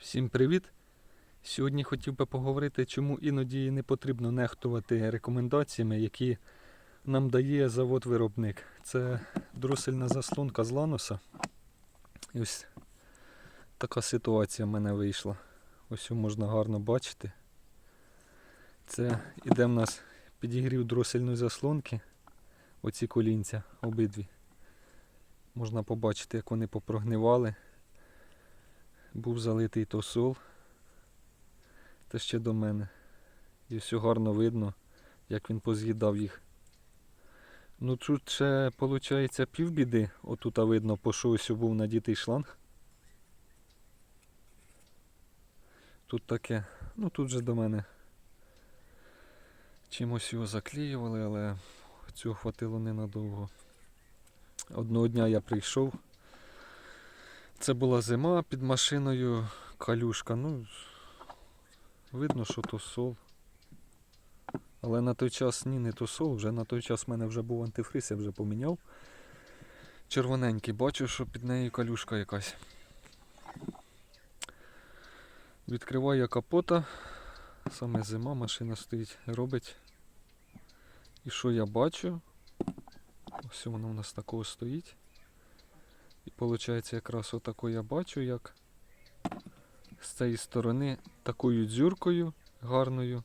Всім привіт! Сьогодні хотів би поговорити, чому іноді не потрібно нехтувати рекомендаціями, які нам дає завод-виробник. Це дросельна заслонка з лануса. І ось така ситуація в мене вийшла. Ось можна гарно бачити. Це іде в нас підігрів дросельної заслонки. Оці колінця обидві. Можна побачити, як вони попрогнивали був залитий тосол. Та ще до мене. І все гарно видно, як він поз'їдав їх. Ну тут ще, виходить, півбіди. Отут видно, по що ось був надітий шланг. Тут таке. Ну тут же до мене чимось його заклеювали, але цього хватило ненадовго. Одного дня я прийшов. Це була зима під машиною калюшка. Ну, видно, що то сол. Але на той час ні, не то сол, вже на той час в мене вже був антифриз, я вже поміняв. Червоненький, бачу, що під нею калюшка якась. Відкриваю капота. Саме зима, машина стоїть, робить. І що я бачу? Ось воно у нас такого стоїть. І виходить, якраз отако я бачу, як з цієї сторони такою дзюркою гарною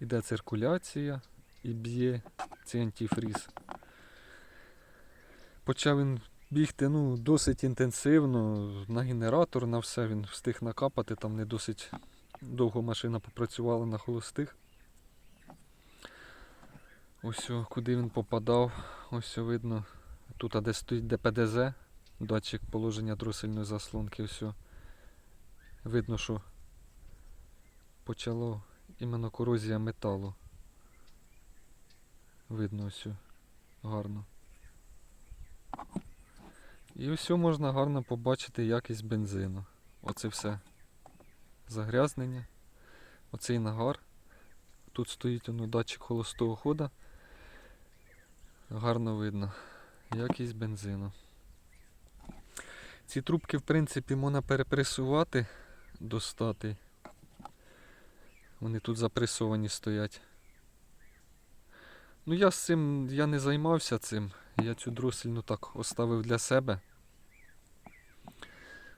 іде циркуляція і б'є цей антифріз. Почав він бігти ну, досить інтенсивно, на генератор, на все він встиг накапати, там не досить довго машина попрацювала на холостих. Ось о, куди він попадав, ось о, видно. Тут а де стоїть ДПДЗ, датчик положення дросельної заслонки, все. Видно, що почало іменно корозія металу. Видно все гарно. І ось можна гарно побачити якість бензину. Оце все загрязнення. Оцей нагар. Тут стоїть воно датчик холостого хода. Гарно видно якість бензину. Ці трубки, в принципі, можна перепресувати, достати. Вони тут запресовані стоять. Ну я з цим я не займався цим. Я цю дросельну так оставив для себе.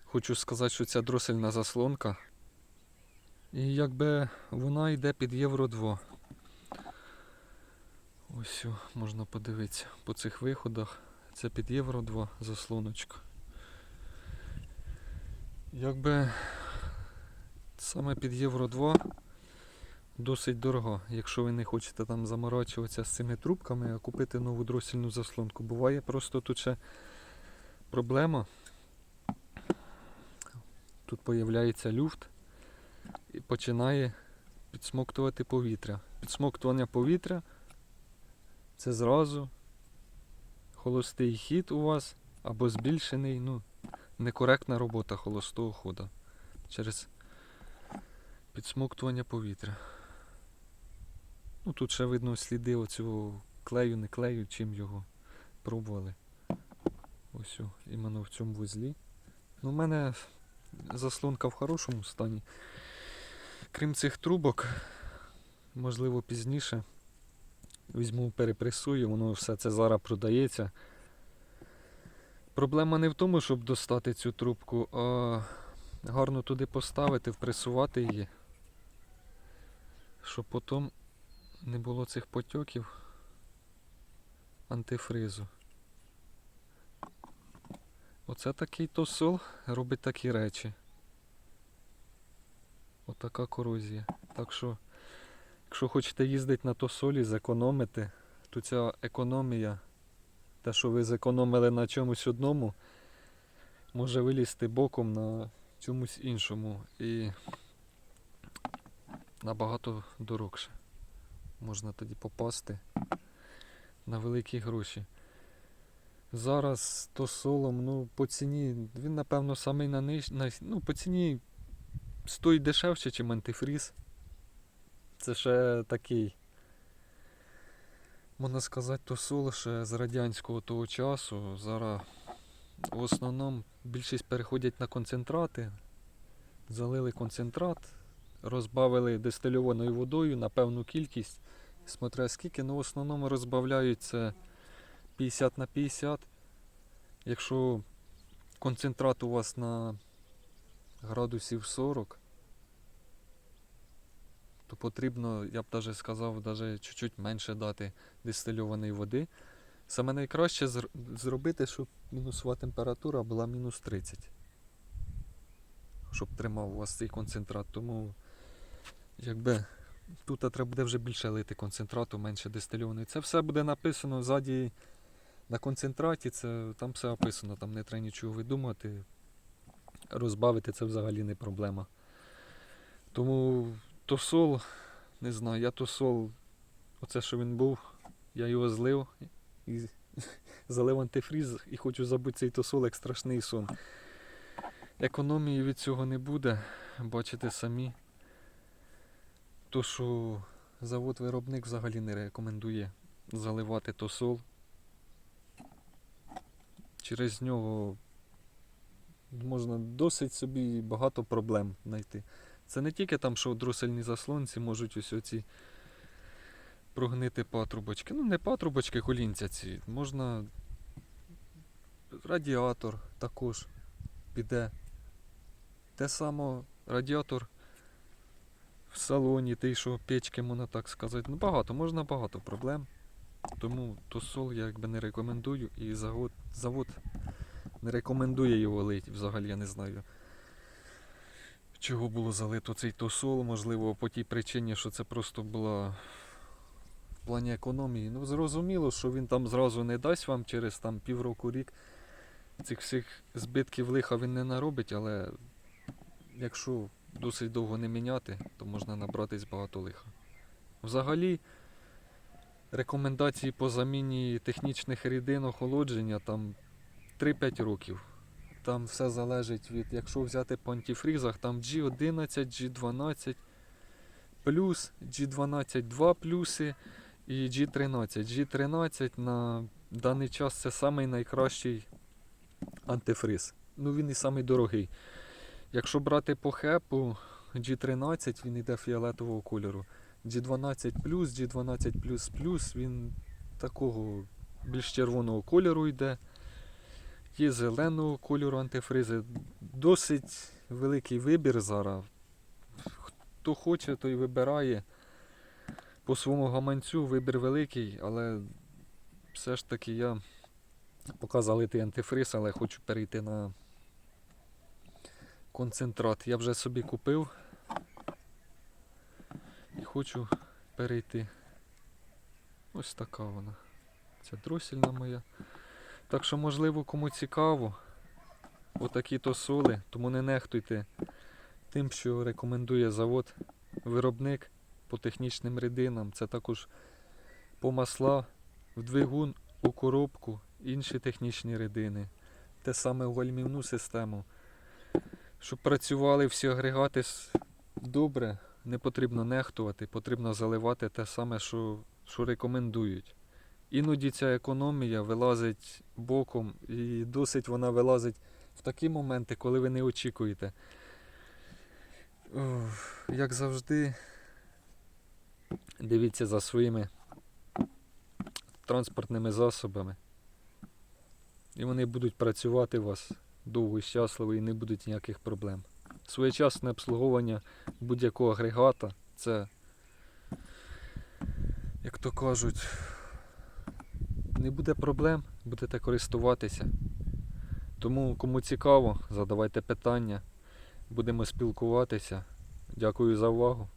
Хочу сказати, що ця дросельна заслонка. І якби вона йде під Євро 2. Ось можна подивитися по цих виходах. Це під Євро 2 заслоночка. Якби саме під Євро 2 досить дорого, якщо ви не хочете там заморачуватися з цими трубками, а купити нову дросільну заслонку. Буває просто тут ще проблема. Тут появляється люфт і починає підсмоктувати повітря. Підсмоктування повітря це зразу холостий хід у вас або збільшений, ну, некоректна робота холостого хода через підсмоктування повітря. Ну, тут ще видно сліди оцього клею, не клею, чим його пробували. Ось, іменно в цьому вузлі. Ну, у мене заслонка в хорошому стані. Крім цих трубок, можливо, пізніше візьму, перепресую, воно все це зараз продається. Проблема не в тому, щоб достати цю трубку, а гарно туди поставити, впресувати її, щоб потім не було цих потьоків антифризу. Оце такий тосол робить такі речі. Отака корозія. Так що, якщо хочете їздити на тосолі, зекономити, то ця економія, те, що ви зекономили на чомусь одному, може вилізти боком на чомусь іншому і набагато дорогше. Можна тоді попасти на великі гроші. Зараз тосолом, ну, по ціні, він, напевно, самий на ниж... ну, по ціні стоїть дешевше, ніж антифріз. Це ще такий, можна сказати, тосол ще з радянського того часу. Зараз в основному більшість переходять на концентрати. залили концентрат, розбавили дистильованою водою на певну кількість. Смотря скільки, ну в основному розбавляють це 50 на 50. Якщо концентрат у вас на градусів 40, то потрібно, я б навіть сказав, навіть чуть-чуть менше дати дистильованої води. Саме найкраще зр- зробити, щоб мінусова температура була мінус 30. Щоб тримав у вас цей концентрат. Тому якби тут треба буде вже більше лити концентрату, менше дистильованої. Це все буде написано ззаді на концентраті, це, там все описано, там не треба нічого видумати. Розбавити це взагалі не проблема. Тому тосол, не знаю, я тосол, оце що він був, я його злив і залив антифріз і хочу забути цей тосол як страшний сон. Економії від цього не буде, бачите самі. То, що завод-виробник взагалі не рекомендує заливати тосол. Через нього можна досить собі багато проблем знайти. Це не тільки там, що дросельні заслонці можуть ось оці прогнити патрубочки. Ну, не патрубочки, колінця ці. Можна радіатор також піде. Те саме радіатор в салоні, той, що печки, можна так сказати. Ну, багато, можна багато проблем. Тому тосол я якби не рекомендую і завод, завод не рекомендує його лити. Взагалі я не знаю. Чого було залито цей тосол, можливо, по тій причині, що це просто була в плані економії. Ну, зрозуміло, що він там зразу не дасть вам через там півроку рік. Цих всіх збитків лиха він не наробить, але якщо досить довго не міняти, то можна набратись багато лиха. Взагалі, рекомендації по заміні технічних рідин охолодження там 3-5 років. Там все залежить від, якщо взяти по антифрізах, там G11, G12 плюс, G12 2 плюси і G13. G13 на даний час це самий найкращий антифриз. Ну він і самий дорогий. Якщо брати по хепу, G13 він йде фіолетового кольору. G12 G12 він такого більш червоного кольору йде. Є зеленого кольору антифризи. Досить великий вибір зараз. Хто хоче, той вибирає. По своєму гаманцю вибір великий, але все ж таки я показали ти антифриз, але хочу перейти на концентрат. Я вже собі купив і хочу перейти. Ось така вона. Це дросільна моя. Так що, можливо, кому цікаво, отакі то соли, тому не нехтуйте тим, що рекомендує завод виробник по технічним рідинам. Це також по масла, в двигун, у коробку, інші технічні рідини. Те саме в гальмівну систему. Щоб працювали всі агрегати добре, не потрібно нехтувати, потрібно заливати те саме, що, що рекомендують. Іноді ця економія вилазить боком і досить вона вилазить в такі моменти, коли ви не очікуєте. Як завжди, дивіться за своїми транспортними засобами. І вони будуть працювати у вас довго і щасливо і не будуть ніяких проблем. Своєчасне обслуговування будь-якого агрегата це, як то кажуть, не буде проблем, будете користуватися. Тому, кому цікаво, задавайте питання, будемо спілкуватися. Дякую за увагу.